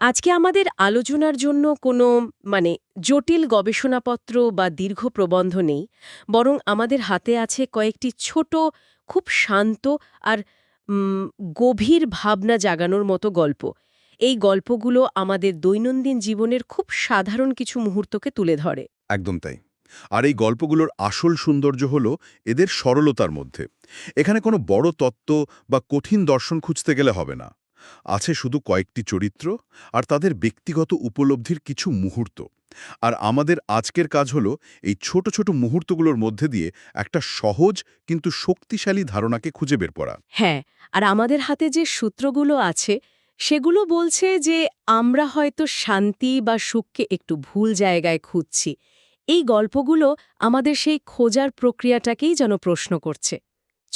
আজকে আমাদের আলোচনার জন্য কোনো মানে জটিল গবেষণাপত্র বা দীর্ঘ প্রবন্ধ নেই, বরং আমাদের হাতে আছে কয়েকটি ছোট, খুব শান্ত আর গভীর ভাবনা জাগানোর মতো গল্প। এই গল্পগুলো আমাদের দৈনন্দিন জীবনের খুব সাধারণ কিছু মুহূর্তকে তুলে ধরে। একদম তাই। আর এই গল্পগুলোর আসল সৌন্দর্য হল এদের সরলতার মধ্যে। এখানে কোনো বড় তত্ত্ব বা কঠিন দর্শন খুঁজতে গেলে হবে না। আছে শুধু কয়েকটি চরিত্র আর তাদের ব্যক্তিগত উপলব্ধির কিছু মুহূর্ত। আর আমাদের আজকের কাজ হলো এই ছোট ছোট মুহূর্তগুলোর মধ্যে দিয়ে একটা সহজ কিন্তু শক্তিশালী ধারণাকে খুঁজে বের করা। হ্যাঁ আর আমাদের হাতে যে সূত্রগুলো আছে, সেগুলো বলছে যে আমরা হয়তো শান্তি বা সুখকে একটু ভুল জায়গায় খুঁজছি। এই গল্পগুলো আমাদের সেই খোঁজার প্রক্রিয়াটাকেই যেন প্রশ্ন করছে।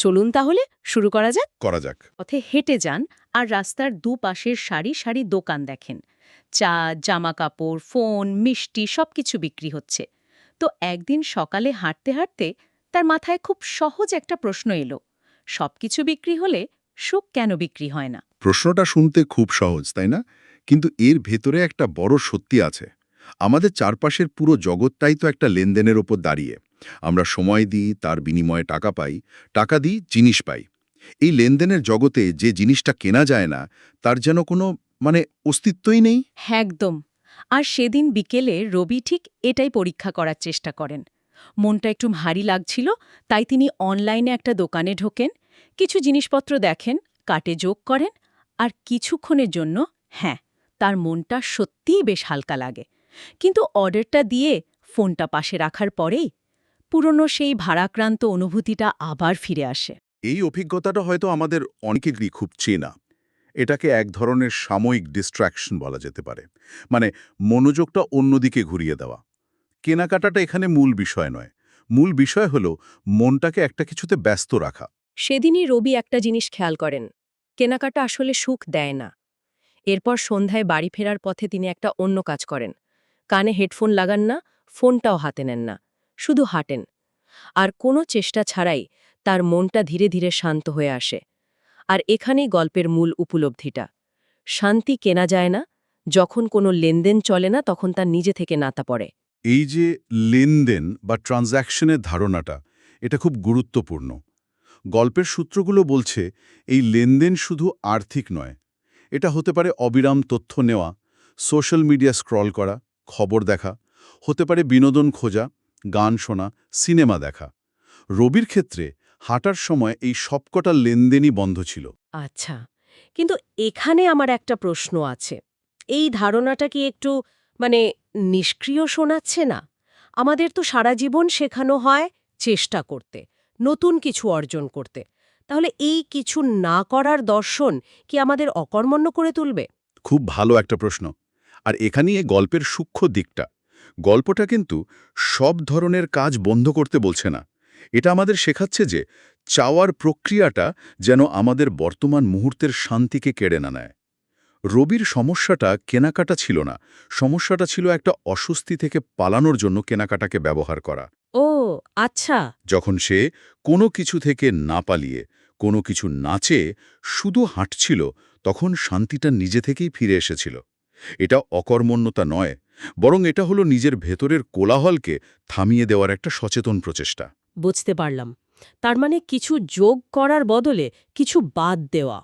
চলুন তাহলে শুরু করা যাক। করা যাক। পথে হেঁটে যান আর রাস্তার দুপাশের সারি সারি দোকান দেখেন। চা জামা কাপড় ফোন মিষ্টি সবকিছু বিক্রি হচ্ছে। তো একদিন সকালে হাঁটতে হাঁটতে তার মাথায় খুব সহজ একটা প্রশ্ন এলো। সবকিছু বিক্রি হলে সুখ কেন বিক্রি হয় না? প্রশ্নটা শুনতে খুব সহজ তাই না? কিন্তু এর ভেতরে একটা বড় সত্যি আছে। আমাদের চারপাশের পুরো জগৎটাই তো একটা লেনদেনের ওপর দাঁড়িয়ে। আমরা সময় দিই, তার বিনিময়ে টাকা পাই, টাকা দিই, জিনিস পাই। এই লেনদেনের জগতে যে জিনিসটা কেনা যায় না, তার যেন কোনো মানে অস্তিত্বই নেই। একদম। আর সেদিন বিকেলে রবি ঠিক এটাই পরীক্ষা করার চেষ্টা করেন। মনটা একটু ভারী লাগছিল, তাই তিনি অনলাইনে একটা দোকানে ঢোকেন, কিছু জিনিসপত্র দেখেন, কাটে যোগ করেন, আর কিছুক্ষণের জন্য হ্যাঁ তার মনটা সত্যিই বেশ হালকা লাগে। কিন্তু অর্ডারটা দিয়ে ফোনটা পাশে রাখার পরেই পুরনো সেই ভারাক্রান্ত অনুভূতিটা আবার ফিরে আসে। এই অভিজ্ঞতাটা হয়তো আমাদের অনেকেরই খুব চেনা। এটাকে এক ধরনের সাময়িক ডিস্ট্র্যাকশন বলা যেতে পারে। মানে মনোযোগটা অন্যদিকে ঘুরিয়ে দেওয়া। কেনাকাটাটা এখানে মূল বিষয় নয়। মূল বিষয় হল মনটাকে একটা কিছুতে ব্যস্ত রাখা। সেদিনই রবি একটা জিনিস খেয়াল করেন। কেনাকাটা আসলে সুখ দেয় না। এরপর সন্ধ্যায় বাড়ি ফেরার পথে তিনি একটা অন্য কাজ করেন। কানে হেডফোন লাগান না ফোনটাও হাতে নেন না। শুধু হাঁটেন। আর কোনো চেষ্টা ছাড়াই তার মনটা ধীরে ধীরে শান্ত হয়ে আসে। আর এখানেই গল্পের মূল উপলব্ধিটা। শান্তি কেনা যায় না, যখন কোনো লেনদেন চলে না, তখন তার নিজে থেকে নাতা পড়ে। এই যে লেনদেন বা ট্রানজ্যাকশনের ধারণাটা, এটা খুব গুরুত্বপূর্ণ। গল্পের সূত্রগুলো বলছে, এই লেনদেন শুধু আর্থিক নয়, এটা হতে পারে অবিরাম তথ্য নেওয়া, সোশ্যাল মিডিয়া স্ক্রল করা, খবর দেখা, হতে পারে বিনোদন খোঁজা গান শোনা সিনেমা দেখা। রবির ক্ষেত্রে হাঁটার সময় এই সবকটা লেনদেনই বন্ধ ছিল। আচ্ছা কিন্তু এখানে আমার একটা প্রশ্ন আছে। এই ধারণাটা কি একটু মানে নিষ্ক্রিয় শোনাচ্ছে না? আমাদের তো সারা জীবন শেখানো হয় চেষ্টা করতে নতুন কিছু অর্জন করতে। তাহলে এই কিছু না করার দর্শন কি আমাদের অকর্মণ্য করে তুলবে? খুব ভালো একটা প্রশ্ন। আর এখানেই এ গল্পের সূক্ষ্ম দিকটা। গল্পটা কিন্তু সব ধরনের কাজ বন্ধ করতে বলছে না। এটা আমাদের শেখাচ্ছে যে চাওয়ার প্রক্রিয়াটা যেন আমাদের বর্তমান মুহূর্তের শান্তিকে কেড়ে না নেয়। রবির সমস্যাটা কেনাকাটা ছিল না। সমস্যাটা ছিল একটা অস্বস্তি থেকে পালানোর জন্য কেনাকাটাকে ব্যবহার করা। ও আচ্ছা। যখন সে কোনো কিছু থেকে না পালিয়ে কোনো কিছু নাচে শুধু হাঁটছিল তখন শান্তিটা নিজে থেকেই ফিরে এসেছিল। এটা অকর্মণ্যতা নয় বরং এটা হলো নিজের ভেতরের কোলাহলকে থামিয়ে দেওয়ার একটা সচেতন প্রচেষ্টা। বুঝতে পারলাম। তার মানে কিছু যোগ করার বদলে কিছু বাদ দেওয়া।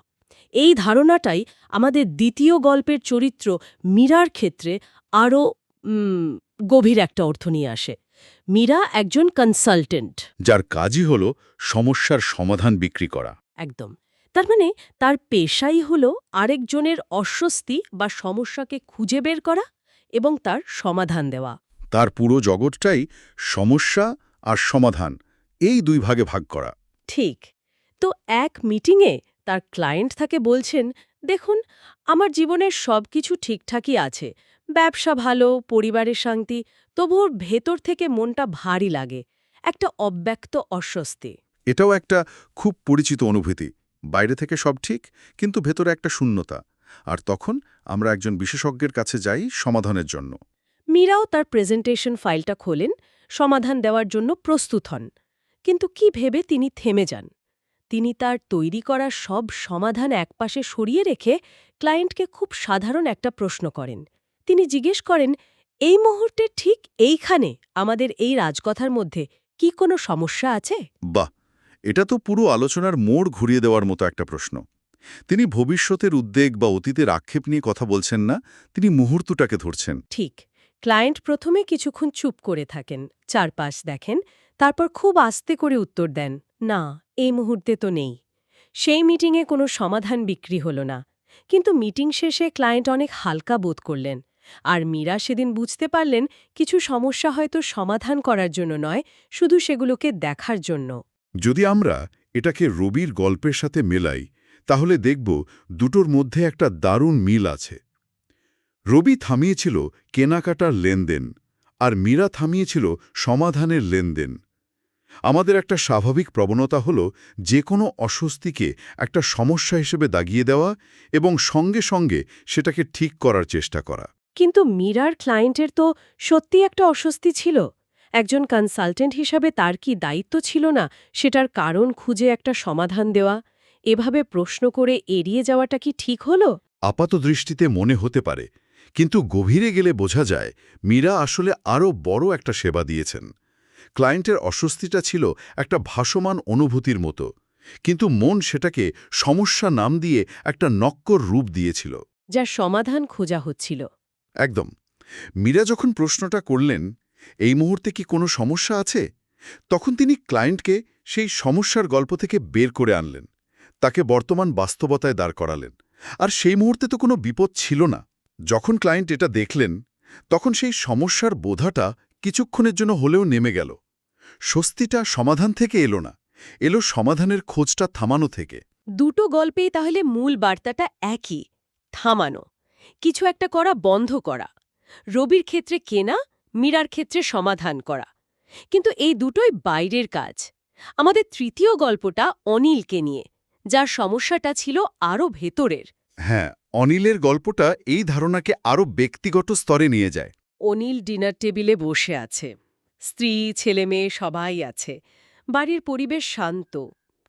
এই ধারণাটাই আমাদের দ্বিতীয় গল্পের চরিত্র মীরার ক্ষেত্রে আরও গভীর একটা অর্থ নিয়ে আসে। মীরা একজন কনসালটেন্ট যার কাজই হলো সমস্যার সমাধান বিক্রি করা। একদম। তার মানে তার পেশাই হল আরেকজনের অস্বস্তি বা সমস্যাকে খুঁজে বের করা এবং তার সমাধান দেওয়া। তার পুরো জগৎটাই সমস্যা আর সমাধান এই দুই ভাগে ভাগ করা। ঠিক। তো এক মিটিংয়ে তার ক্লায়েন্ট তাকে বলছেন দেখুন আমার জীবনের সব কিছু ঠিকঠাকই আছে। ব্যবসা ভালো পরিবারের শান্তি তবুও ভেতর থেকে মনটা ভারী লাগে একটা অব্যক্ত অস্বস্তি। এটাও একটা খুব পরিচিত অনুভূতি। বাইরে থেকে সব ঠিক কিন্তু ভেতরে একটা শূন্যতা। আর তখন আমরা একজন বিশেষজ্ঞের কাছে যাই সমাধানের জন্য। মীরাও তার প্রেজেন্টেশন ফাইলটা খোলেন সমাধান দেওয়ার জন্য প্রস্তুত হন। কিন্তু কি ভেবে তিনি থেমে যান? তিনি তার তৈরি করা সব সমাধান একপাশে সরিয়ে রেখে ক্লায়েন্টকে খুব সাধারণ একটা প্রশ্ন করেন। তিনি জিজ্ঞেস করেন এই মুহূর্তে ঠিক এইখানে আমাদের এই রাজকথার মধ্যে কি কোনো সমস্যা আছে? বাহ! এটা তো পুরো আলোচনার মোড় ঘুরিয়ে দেওয়ার মতো একটা প্রশ্ন। তিনি ভবিষ্যতের উদ্বেগ বা অতীতের আক্ষেপ নিয়ে কথা বলছেন না, তিনি মুহূর্তটাকে ধরছেন। ঠিক, ক্লায়েন্ট প্রথমে কিছুক্ষণ চুপ করে থাকেন, চারপাশ দেখেন, তারপর খুব আস্তে করে উত্তর দেন, না, এই মুহূর্তে তো নেই। সেই মিটিংয়ে কোনো সমাধান বিক্রি হলো না। কিন্তু মিটিং শেষে ক্লায়েন্ট অনেক হালকা বোধ করলেন। আর মীরা সেদিন বুঝতে পারলেন, কিছু সমস্যা হয়তো সমাধান করার জন্য নয়, শুধু সেগুলোকে দেখার জন্য। যদি আমরা এটাকে রবির গল্পের সাথে মেলাই, তাহলে দেখব দুটোর মধ্যে একটা দারুণ মিল আছে। রবি থামিয়েছিল কেনাকাটার লেনদেন আর মীরা থামিয়েছিল সমাধানের লেনদেন। আমাদের একটা স্বাভাবিক প্রবণতা হল যে কোনো অস্বস্তিকে একটা সমস্যা হিসেবে দাগিয়ে দেওয়া এবং সঙ্গে সঙ্গে সেটাকে ঠিক করার চেষ্টা করা। কিন্তু মীরার ক্লায়েন্টের তো সত্যি একটা অস্বস্তি ছিল। একজন কনসালটেন্ট হিসাবে তার কি দায়িত্ব ছিল না সেটার কারণ খুঁজে একটা সমাধান দেওয়া? এভাবে প্রশ্ন করে এড়িয়ে যাওয়াটা কি ঠিক হলো? আপাত দৃষ্টিতে মনে হতে পারে কিন্তু গভীরে গেলে বোঝা যায় মীরা আসলে আরও বড় একটা সেবা দিয়েছেন। ক্লায়েন্টের অস্বস্তিটা ছিল একটা ভাসমান অনুভূতির মতো কিন্তু মন সেটাকে সমস্যা নাম দিয়ে একটা নক্কর রূপ দিয়েছিল। যা সমাধান খোঁজা হচ্ছিল। একদম। মীরা যখন প্রশ্নটা করলেন এই মুহূর্তে কি কোনো সমস্যা আছে? তখন তিনি ক্লায়েন্টকে সেই সমস্যার গল্প থেকে বের করে আনলেন, তাকে বর্তমান বাস্তবতায় দাঁড় করালেন। আর সেই মুহূর্তে তো কোনো বিপদ ছিল না। যখন ক্লায়েন্ট এটা দেখলেন, তখন সেই সমস্যার বোধাটা কিছুক্ষণের জন্য হলেও নেমে গেল। স্বস্তিটা সমাধান থেকে এলো না, এলো সমাধানের খোঁজটা থামানো থেকে। দুটো গল্পেই তাহলে মূল বার্তাটা একই, থামানো। কিছু একটা করা, বন্ধ করা। রবির ক্ষেত্রে কেনা মীরার ক্ষেত্রে সমাধান করা। কিন্তু এই দুটোই বাইরের কাজ। আমাদের তৃতীয় গল্পটা অনিলকে নিয়ে যার সমস্যাটা ছিল আরও ভেতরের। হ্যাঁ অনিলের গল্পটা এই ধারণাকে আরও ব্যক্তিগত স্তরে নিয়ে যায়। অনিল ডিনার টেবিলে বসে আছে। স্ত্রী ছেলে মেয়ে সবাই আছে। বাড়ির পরিবেশ শান্ত।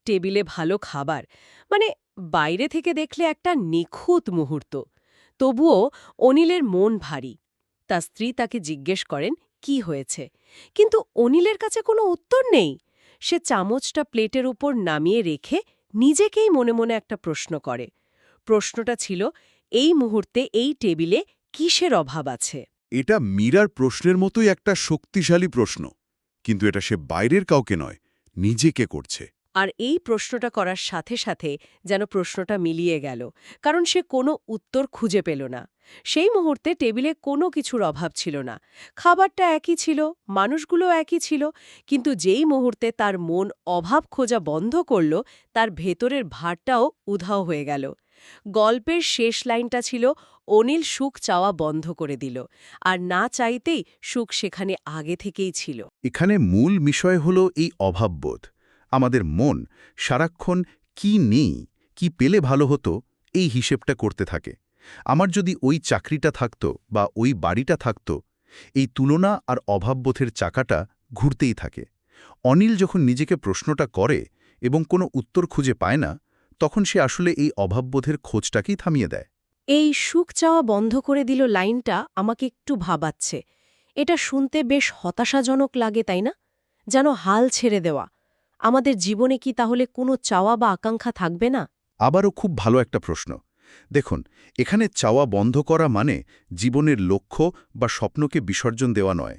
টেবিলে ভালো খাবার। মানে বাইরে থেকে দেখলে একটা নিখুঁত মুহূর্ত। তবুও অনিলের মন ভারী। তার স্ত্রী তাকে জিজ্ঞেস করেন, কি হয়েছে? কিন্তু অনিলের কাছে কোনো উত্তর নেই। সে চামচটা প্লেটের উপর নামিয়ে রেখে নিজেকেই মনে মনে একটা প্রশ্ন করে। প্রশ্নটা ছিল, এই মুহূর্তে এই টেবিলে কিসের অভাব আছে? এটা মীরার প্রশ্নের মতোই একটা শক্তিশালী প্রশ্ন। কিন্তু এটা সে বাইরের কাউকে নয়, নিজেকে করছে। আর এই প্রশ্নটা করার সাথে সাথে যেন প্রশ্নটা মিলিয়ে গেল। কারণ সে কোনো উত্তর খুঁজে পেল না। সেই মুহূর্তে টেবিলে কোনো কিছুর অভাব ছিল না। খাবারটা একই ছিল, মানুষগুলো একই ছিল, কিন্তু যেই মুহূর্তে তার মন অভাব খোঁজা বন্ধ করল, তার ভেতরের ভারটাও উধাও হয়ে গেল। গল্পের শেষ লাইনটা ছিল, অনিল সুখ চাওয়া বন্ধ করে দিল। আর না চাইতেই সুখ সেখানে আগে থেকেই ছিল। এখানে মূল বিষয় হল এই অভাববোধ। আমাদের মন, সারাক্ষণ কি নেই, কি পেলে ভালো হতো, এই হিসেবটা করতে থাকে। আমার যদি ওই চাকরিটা থাকত বা ওই বাড়িটা থাকত, এই তুলনা আর অভাববোধের চাকাটা ঘুরতেই থাকে। অনিল যখন নিজেকে প্রশ্নটা করে এবং কোনো উত্তর খুঁজে পায় না, তখন সে আসলে এই অভাববোধের খোঁজটাকেই থামিয়ে দেয়। এই সুখ চাওয়া বন্ধ করে দিল লাইনটা আমাকে একটু ভাবাচ্ছে। এটা শুনতে বেশ হতাশাজনক লাগে, তাই না? যেন হাল ছেড়ে দেওয়া। আমাদের জীবনে কি তাহলে কোনো চাওয়া বা আকাঙ্ক্ষা থাকবে না? আবারও খুব ভালো একটা প্রশ্ন। দেখুন এখানে চাওয়া বন্ধ করা মানে জীবনের লক্ষ্য বা স্বপ্নকে বিসর্জন দেওয়া নয়।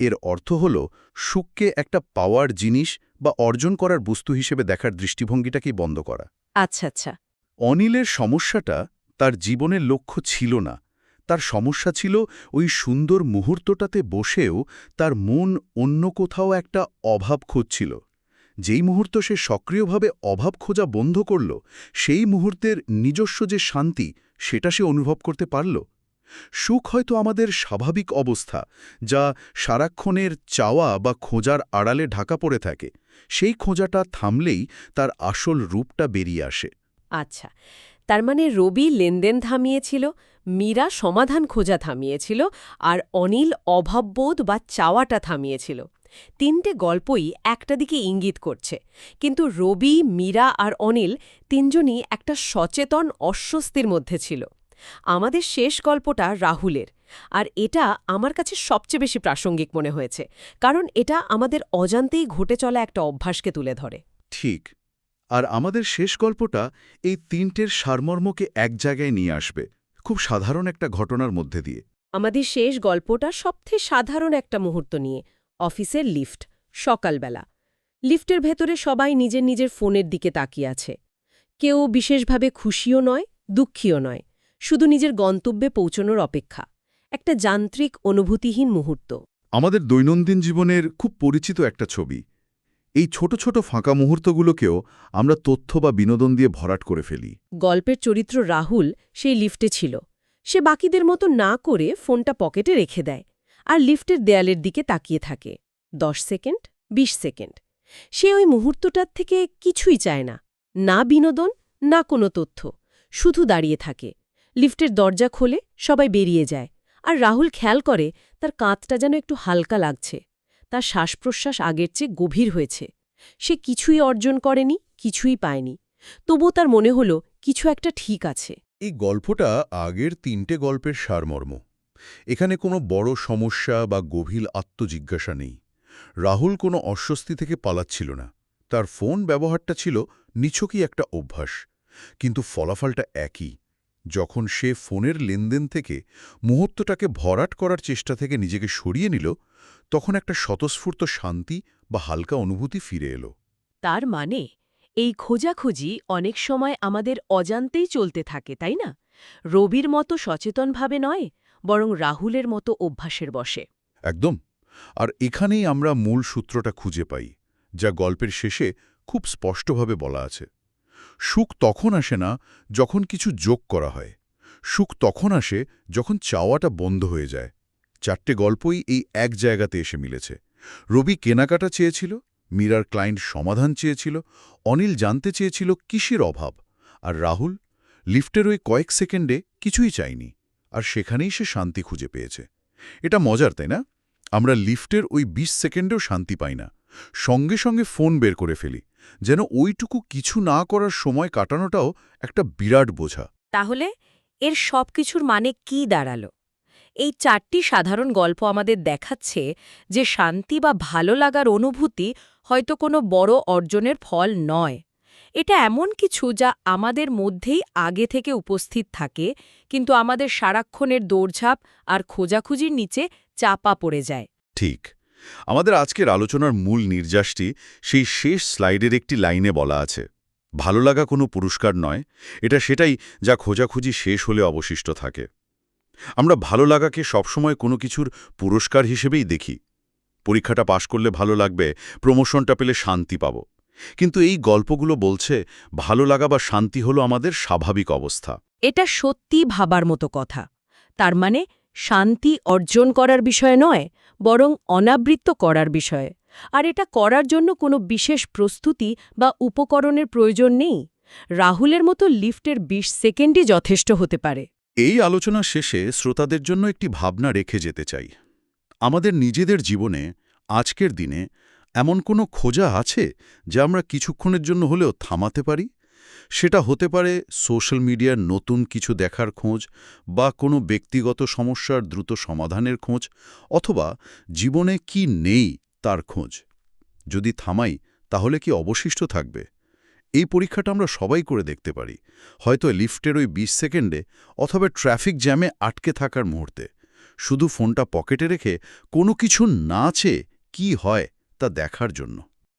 এর অর্থ হল সুখকে একটা পাওয়ার জিনিস বা অর্জন করার বস্তু হিসেবে দেখার দৃষ্টিভঙ্গিটাকেই বন্ধ করা। আচ্ছা আচ্ছা। অনিলের সমস্যাটা তার জীবনের লক্ষ্য ছিল না। তার সমস্যা ছিল ওই সুন্দর মুহূর্তটাতে বসেও তার মন অন্য কোথাও একটা অভাব খুঁজছিল। যেই মুহূর্ত সে সক্রিয়ভাবে অভাব খোঁজা বন্ধ করল, সেই মুহূর্তের নিজস্ব যে শান্তি, সেটা সে অনুভব করতে পারল। সুখ হয়তো আমাদের স্বাভাবিক অবস্থা, যা সারাক্ষণের চাওয়া বা খোঁজার আড়ালে ঢাকা পড়ে থাকে। সেই খোঁজাটা থামলেই তার আসল রূপটা বেরিয়ে আসে। আচ্ছা তার মানে রবি লেনদেন থামিয়েছিল, মীরা সমাধান খোঁজা থামিয়েছিল, আর অনিল অভাববোধ বা চাওয়াটা থামিয়েছিল। তিনটে গল্পই একটা দিকে ইঙ্গিত করছে। কিন্তু রবি মীরা আর অনিল তিনজনই একটা সচেতন অস্বস্তির মধ্যে ছিল। আমাদের শেষ গল্পটা রাহুলের। আর এটা আমার কাছে সবচেয়ে বেশি প্রাসঙ্গিক মনে হয়েছে। কারণ এটা আমাদের অজান্তেই ঘটে চলা একটা অভ্যাসকে তুলে ধরে। ঠিক। আর আমাদের শেষ গল্পটা এই তিনটের সারমর্মকে এক জায়গায় নিয়ে আসবে। খুব সাধারণ একটা ঘটনার মধ্যে দিয়ে। আমাদের শেষ গল্পটা সবথেকে সাধারণ একটা মুহূর্ত নিয়ে। অফিসের লিফট সকালবেলা। লিফটের ভেতরে সবাই নিজের নিজের ফোনের দিকে তাকিয়ে আছে। কেউ বিশেষভাবে খুশিও নয় দুঃখীও নয় শুধু নিজের গন্তব্যে পৌঁছনোর অপেক্ষা। একটা যান্ত্রিক অনুভূতিহীন মুহূর্ত। আমাদের দৈনন্দিন জীবনের খুব পরিচিত একটা ছবি। এই ছোট ছোট ফাঁকা মুহূর্তগুলোকেও আমরা তথ্য বা বিনোদন দিয়ে ভরাট করে ফেলি। গল্পের চরিত্র রাহুল সেই লিফটে ছিল। সে বাকিদের মতো না করে ফোনটা পকেটে রেখে দেয়। আর লিফটের দেয়ালের দিকে তাকিয়ে থাকে। দশ সেকেন্ড ২০ সেকেন্ড। সে ওই মুহূর্তটার থেকে কিছুই চায় না। না বিনোদন, না কোনো তথ্য। শুধু দাঁড়িয়ে থাকে। লিফটের দরজা খোলে, সবাই বেরিয়ে যায়। আর রাহুল খেয়াল করে, তার কাঁধটা যেন একটু হালকা লাগছে। তার শ্বাসপ্রশ্বাস আগের চেয়ে গভীর হয়েছে। সে কিছুই অর্জন করেনি, কিছুই পায়নি। তবুও তার মনে হল, কিছু একটা ঠিক আছে। এই গল্পটা আগের তিনটে গল্পের সারমর্ম। এখানে কোনো বড় সমস্যা বা গভীর আত্মজিজ্ঞাসা নেই। রাহুল কোনো অস্বস্তি থেকে পালাচ্ছিল না। তার ফোন ব্যবহারটা ছিল নিছকই একটা অভ্যাস। কিন্তু ফলাফলটা একই। যখন সে ফোনের লেনদেন থেকে মুহূর্তটাকে ভরাট করার চেষ্টা থেকে নিজেকে সরিয়ে নিল, তখন একটা স্বতঃস্ফূর্ত শান্তি বা হালকা অনুভূতি ফিরে এলো। তার মানে এই খোঁজাখুঁজি অনেক সময় আমাদের অজান্তেই চলতে থাকে, তাই না? রবির মতো সচেতনভাবে নয় বরং রাহুলের মতো অভ্যাসের বসে। একদম। আর এখানেই আমরা মূল সূত্রটা খুঁজে পাই, যা গল্পের শেষে খুব স্পষ্টভাবে বলা আছে। সুখ তখন আসে না যখন কিছু যোগ করা হয়। সুখ তখন আসে যখন চাওয়াটা বন্ধ হয়ে যায়। চারটে গল্পই এই এক জায়গাতে এসে মিলেছে। রবি কেনাকাটা চেয়েছিল, মীরার ক্লায়েন্ট সমাধান চেয়েছিল, অনিল জানতে চেয়েছিল কিসের অভাব, আর রাহুল লিফটের ওই কয়েক সেকেন্ডে কিছুই চায়নি। আর সেখানেই সে শান্তি খুঁজে পেয়েছে। এটা মজার, তাই না? আমরা লিফটের ওই ২০ সেকেন্ডেও শান্তি পাই না। সঙ্গে সঙ্গে ফোন বের করে ফেলি, যেন ওইটুকু কিছু না করার সময় কাটানোটাও একটা বিরাট বোঝা। তাহলে এর সব কিছুর মানে কি দাঁড়াল? এই চারটি সাধারণ গল্প আমাদের দেখাচ্ছে যে শান্তি বা ভালো লাগার অনুভূতি হয়তো কোনো বড় অর্জনের ফল নয়। এটা এমন কিছু যা আমাদের মধ্যেই আগে থেকে উপস্থিত থাকে, কিন্তু আমাদের সারাক্ষণের দৌড়ঝাঁপ আর খোঁজাখুঁজির নিচে চাপা পড়ে যায়। ঠিক। আমাদের আজকের আলোচনার মূল নির্যাসটি সেই শেষ স্লাইডের একটি লাইনে বলা আছে। ভালো লাগা কোনো পুরস্কার নয়, এটা সেটাই যা খোঁজাখুঁজি শেষ হলে অবশিষ্ট থাকে। আমরা ভালো লাগাকে সবসময় কোনো কিছুর পুরস্কার হিসেবেই দেখি। পরীক্ষাটা পাশ করলে ভালো লাগবে, প্রমোশনটা পেলে শান্তি পাব। কিন্তু এই গল্পগুলো বলছে ভালো লাগা বা শান্তি হলো আমাদের স্বাভাবিক অবস্থা। এটা সত্যি ভাবার মতো কথা। তার মানে শান্তি অর্জন করার বিষয় নয় বরং অনাবৃত্ত করার বিষয়। আর এটা করার জন্য কোনো বিশেষ প্রস্তুতি বা উপকরণের প্রয়োজন নেই। রাহুলের মতো লিফটের ২০ সেকেন্ডই যথেষ্ট হতে পারে। এই আলোচনা শেষে শ্রোতাদের জন্য একটি ভাবনা রেখে যেতে চাই। আমাদের নিজেদের জীবনে আজকের দিনে এমন কোনো খোঁজা আছে যা আমরা কিছুক্ষণের জন্য হলেও থামাতে পারি? সেটা হতে পারে সোশ্যাল মিডিয়ার নতুন কিছু দেখার খোঁজ বা কোনো ব্যক্তিগত সমস্যার দ্রুত সমাধানের খোঁজ অথবা জীবনে কি নেই তার খোঁজ। যদি থামাই, তাহলে কি অবশিষ্ট থাকবে? এই পরীক্ষাটা আমরা সবাই করে দেখতে পারি, হয়তো লিফটের ওই ২০ সেকেন্ডে অথবা ট্রাফিক জ্যামে আটকে থাকার মুহূর্তে। শুধু ফোনটা পকেটে রেখে কোনো কিছু না চেয়ে কী হয় তা দেখার জন্য।